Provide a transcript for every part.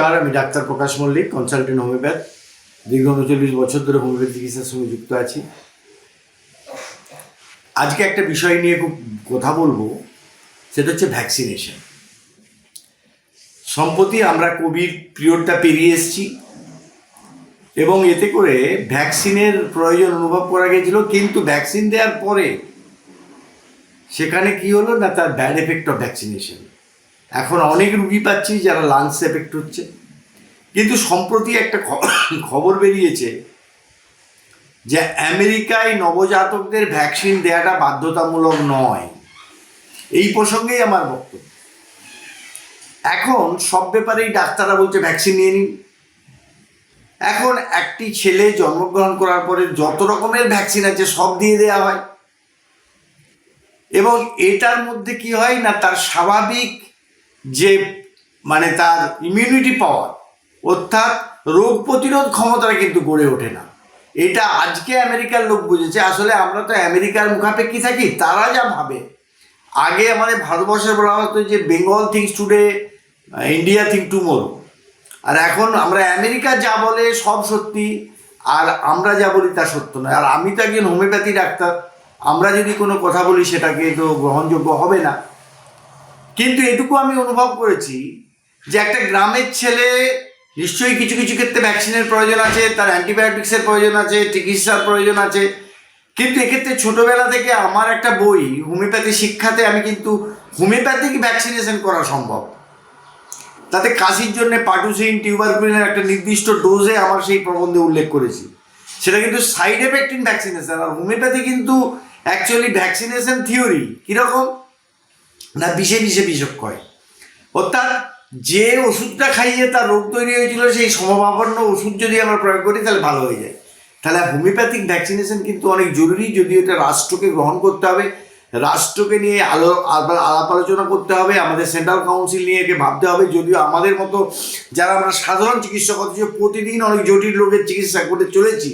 নমস্কার, আমি doctor Prakash Mallick consultant homeopath দীর্ঘ উনচল্লিশ বছর ধরে হোমিওপ্যাথি চিকিৎসার সঙ্গে যুক্ত আছি। আজকে একটা বিষয় নিয়ে খুব কথা বলব, সেটা হচ্ছে ভ্যাকসিনেশন সম্প্রতি আমরা কোভিড পিরিয়ডটা পেরিয়ে এসেছি, এবং এতে করে ভ্যাকসিনের প্রয়োজন অনুভব করা গেছিল কিন্তু ভ্যাকসিন দেওয়ার পরে সেখানে কি হলো না তার ব্যাড এফেক্ট অফ ভ্যাকসিনেশন এখন অনেক রুগী পাচ্ছি যারা লাংস এফেক্ট হচ্ছে। কিন্তু সম্প্রতি একটা খবর বেরিয়েছে যে আমেরিকায় নবজাতকদের ভ্যাকসিন দেওয়াটা বাধ্যতামূলক নয়। এই প্রসঙ্গেই আমার বক্তব্য। এখন সব ব্যাপারেই ডাক্তাররা বলছে ভ্যাকসিন নিয়ে নিন। এখন একটি ছেলে জন্মগ্রহণ করার পরে যত রকমের ভ্যাকসিন আছে সব দিয়ে দেওয়া হয়। এবং এটার মধ্যে কি হয় না, তার স্বাভাবিক যে মানে তার ইমিউনিটি পাওয়ার অর্থাৎ রোগ প্রতিরোধ ক্ষমতাটা কিন্তু গড়ে ওঠে না। এটা আজকে আমেরিকার লোক বুঝেছে, আসলে আমরা তো আমেরিকার মুখাপেক্ষি থাকি, তারা যা ভাবে। আগে আমাদের ভারতবর্ষে বলা হতো যে Bengal thinks today India think tomorrow আর এখন আমরা আমেরিকা যা বলে সব সত্যি, আর আমরা যা বলি তা সত্য নয়। আর আমি তো একজন হোমিওপ্যাথি ডাক্তার, আমরা যদি কোনো কথা বলি সেটাকে তো গ্রহণযোগ্য হবে না। কিন্তু এটুকু আমি অনুভব করেছি যে একটা গ্রামের ছেলে নিশ্চয়ই কিছু কিছু ক্ষেত্রে ভ্যাকসিনের প্রয়োজন আছে, তার অ্যান্টিবায়োটিক্সের প্রয়োজন আছে, চিকিৎসার প্রয়োজন আছে। কিন্তু এক্ষেত্রে ছোটবেলা থেকে আমার একটা বই, হোমিওপ্যাথি শিক্ষাতে আমি কিন্তু হোমিওপ্যাথিক ভ্যাকসিনেশন করা সম্ভব। তাতে কাশির জন্য পাটুসিন টিউবারকুলিনের একটা নির্দিষ্ট ডোজে আমার সেই প্রবন্ধে উল্লেখ করেছি। সেটা কিন্তু সাইড এফেক্ট ইন ভ্যাকসিনেশন আর হোমিওপ্যাথি কিন্তু অ্যাকচুয়ালি ভ্যাকসিনেশন থিওরি কীরকম? না, বিষে বিষে বিষক্ষয় অর্থাৎ যে ওষুধটা খাইয়ে তার রোগ তৈরি হয়েছিল, সেই সমভাবান্ন ওষুধ যদি আমরা প্রয়োগ করি, তাহলে ভালো হয়ে যায়। তাহলে হোমিওপ্যাথিক ভ্যাকসিনেশন কিন্তু অনেক জরুরি যদি এটা রাষ্ট্রকে গ্রহণ করতে হবে। রাষ্ট্রকে নিয়ে আলো আলাপ আলোচনা করতে হবে, আমাদের সেন্ট্রাল কাউন্সিল নিয়ে একে ভাবতে হবে। যদিও আমাদের মতো যারা আমরা সাধারণ চিকিৎসক, অথচ প্রতিদিন অনেক জটিল রোগের চিকিৎসা করে চলেছি,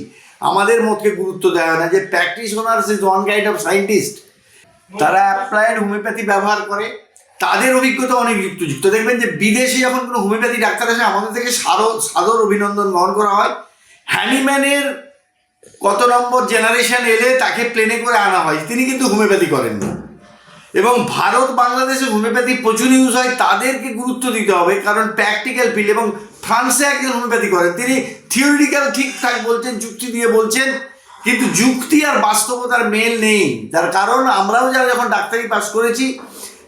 আমাদের মতকে গুরুত্ব দেওয়া হয় না যে practice owners is one kind of scientist তারা অ্যাপ্লায়েড হোমিওপ্যাথি ব্যবহার করে, তাদের অভিজ্ঞতা অনেক যুক্তযুক্ত। দেখবেন যে বিদেশে যখন কোনো হোমিওপ্যাথি ডাক্তার আসে, আমাদের থেকে সাদর সাদর অভিনন্দন গ্রহণ করা হয়। হ্যানিম্যানের কত নম্বর জেনারেশন এলে তাকে প্লেনে করে আনা হয়, তিনি কিন্তু হোমিওপ্যাথি করেন না। এবং ভারত, বাংলাদেশে হোমিওপ্যাথি প্রচুর ইউজ হয়, তাদেরকে গুরুত্ব দিতে হবে, কারণ প্র্যাকটিক্যাল ফিল্ড এবং ফ্রান্সে একজন হোমিওপ্যাথি করেন তিনি থিওরিটিক্যাল ঠিকঠাক বলছেন, যুক্তি দিয়ে বলছেন কিন্তু যুক্তি আর বাস্তবতার মেল নেই। তার কারণ আমরাও যারা যখন ডাক্তারি পাস করেছি,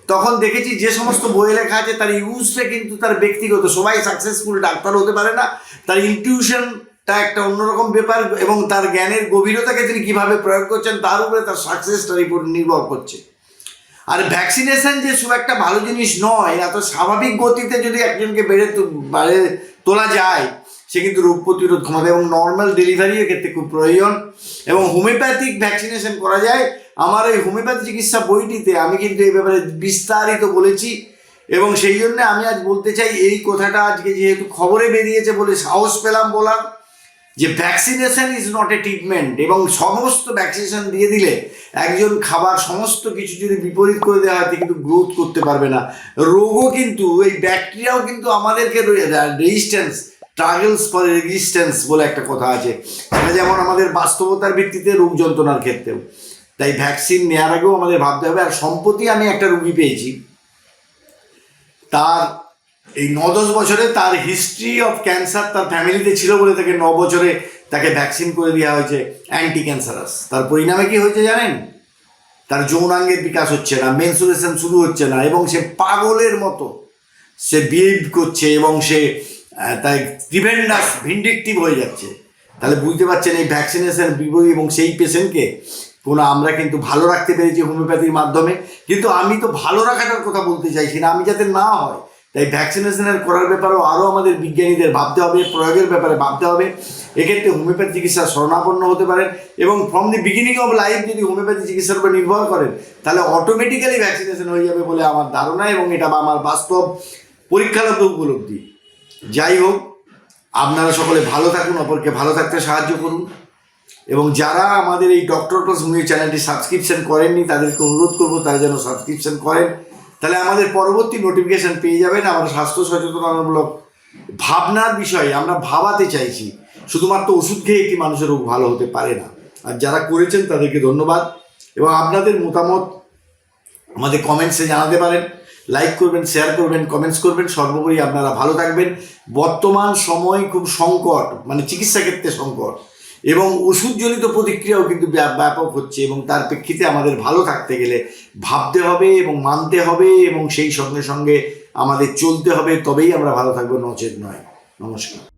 তখন দেখেছি যে সমস্ত বই লেখা আছে, তার ইউজটা কিন্তু তার ব্যক্তিগত। সবাই সাকসেসফুল ডাক্তার হতে পারে না। তার ইনটিউশনটা একটা অন্যরকম ব্যাপার এবং তার জ্ঞানের গভীরতাকে তিনি কীভাবে প্রয়োগ করছেন, তার উপরে তার সাকসেসটার উপর নির্ভর করছে। আর ভ্যাকসিনেশন যে খুব একটা ভালো জিনিস নয় এত স্বাভাবিক গতিতে যদি একজনকে বেড়ে বাড়ে তোলা যায় সে কিন্তু রোগ প্রতিরোধ ক্ষমতা এবং নর্মাল ডেলিভারির ক্ষেত্রে খুব প্রয়োজন। এবং হোমিওপ্যাথিক ভ্যাকসিনেশন করা যায়। আমার এই হোমিওপ্যাথি চিকিৎসা বইটিতে আমি কিন্তু এই ব্যাপারে বিস্তারিত বলেছি। এবং সেই জন্য আমি আজ বলতে চাই, এই কথাটা আজকে যেহেতু খবরে বেরিয়েছে বলে সাহস পেলাম বলার, যে vaccination is not a treatment এবং সমস্ত ভ্যাকসিনেশন দিয়ে দিলে একজন খাবার সমস্ত কিছু যদি বিপরীত করে দেওয়া হয় কিন্তু গ্রোথ করতে পারবে না। রোগও কিন্তু, এই ব্যাকটেরিয়াও কিন্তু আমাদেরকে রেজিস্ট্যান্স ট্রাগলস ফর রেজিস্ট্যান্স বলে একটা কথা আছে। সেটা যেমন আমাদের বাস্তবতার ভিত্তিতে রোগ যন্ত্রণার ক্ষেত্রেও। তাই ভ্যাকসিন নেওয়ার আগেও আমাদের ভাবতে হবে, আর সম্প্রতি আমি একটা রুগী পেয়েছি। তার এই ন দশ বছরে তার হিস্ট্রি অফ ক্যান্সার তার ফ্যামিলিতে ছিল বলে তাকে ন বছরে তাকে ভ্যাকসিন করে দেওয়া হয়েছে অ্যান্টি ক্যান্সারাস তার পরিণামে কি হয়েছে জানেন? তার যৌনাঙ্গের বিকাশ হচ্ছে না মেনসুরেশন শুরু হচ্ছে না, এবং সে পাগলের মতো সে বিহেভ করছে, এবং সে তাই ডিভেন্ডাস ভিন্ডিকটিভ হয়ে যাচ্ছে। তাহলে বুঝতে পারছেন এই ভ্যাকসিনেশন বিপরীত এবং সেই পেশেন্টকে কোনো আমরা কিন্তু ভালো রাখতে পেরেছি হোমিওপ্যাথির মাধ্যমে। কিন্তু আমি তো ভালো রাখাটার কথা বলতে চাইছি না, আমি যাতে না হয়। তাই ভ্যাকসিনেশনের করার ব্যাপারেও আরও আমাদের বিজ্ঞানীদের ভাবতে হবে, প্রয়োগের ব্যাপারে ভাবতে হবে। এক্ষেত্রে হোমিওপ্যাথি চিকিৎসা শরণাপন্ন হতে পারেন এবং from the beginning of life যদি হোমিওপ্যাথি চিকিৎসার উপর নির্ভর করেন, তাহলে অটোমেটিক্যালি ভ্যাকসিনেশন হয়ে যাবে বলে আমার ধারণা এবং এটা আমার বাস্তব পরীক্ষাগত উপলব্ধি। যাই হোক, আপনারা সকলে ভালো থাকুন, অপরকে ভালো থাকতে সাহায্য করুন। এবং যারা আমাদের এই ডক্টর প্লাস মুভি চ্যানেলটি সাবস্ক্রিপশন করেননি, তাদেরকে অনুরোধ করব তারা যেন সাবস্ক্রিপশন করেন। তাহলে আমাদের পরবর্তী নোটিফিকেশন পেয়ে যাবেন আমরা স্বাস্থ্য সচেতনতামূলক ভাবনার বিষয়ে আমরা ভাবাতে চাইছি। শুধুমাত্র ওষুধ খেয়ে একটি মানুষের রোগ ভালো হতে পারে না। আর যারা করেছেন তাদেরকে ধন্যবাদ। এবং আপনাদের মতামত আমাদের কমেন্টসে জানাতে পারেন। লাইক করবেন শেয়ার করবেন কমেন্টস করবেন, সর্বোপরি আপনারা ভালো থাকবেন। বর্তমান সময় খুব সংকট মানে চিকিৎসা ক্ষেত্রে সংকট। এবং ওষুধজনিত প্রতিক্রিয়াও কিন্তু ব্যাপ- ব্যাপক হচ্ছে এবং তার প্রেক্ষিতে আমাদের ভালো থাকতে গেলে ভাবতে হবে এবং মানতে হবে এবং সেই সঙ্গে সঙ্গে আমাদের চলতে হবে, তবেই আমরা ভালো থাকব, নচেত নয়। নমস্কার।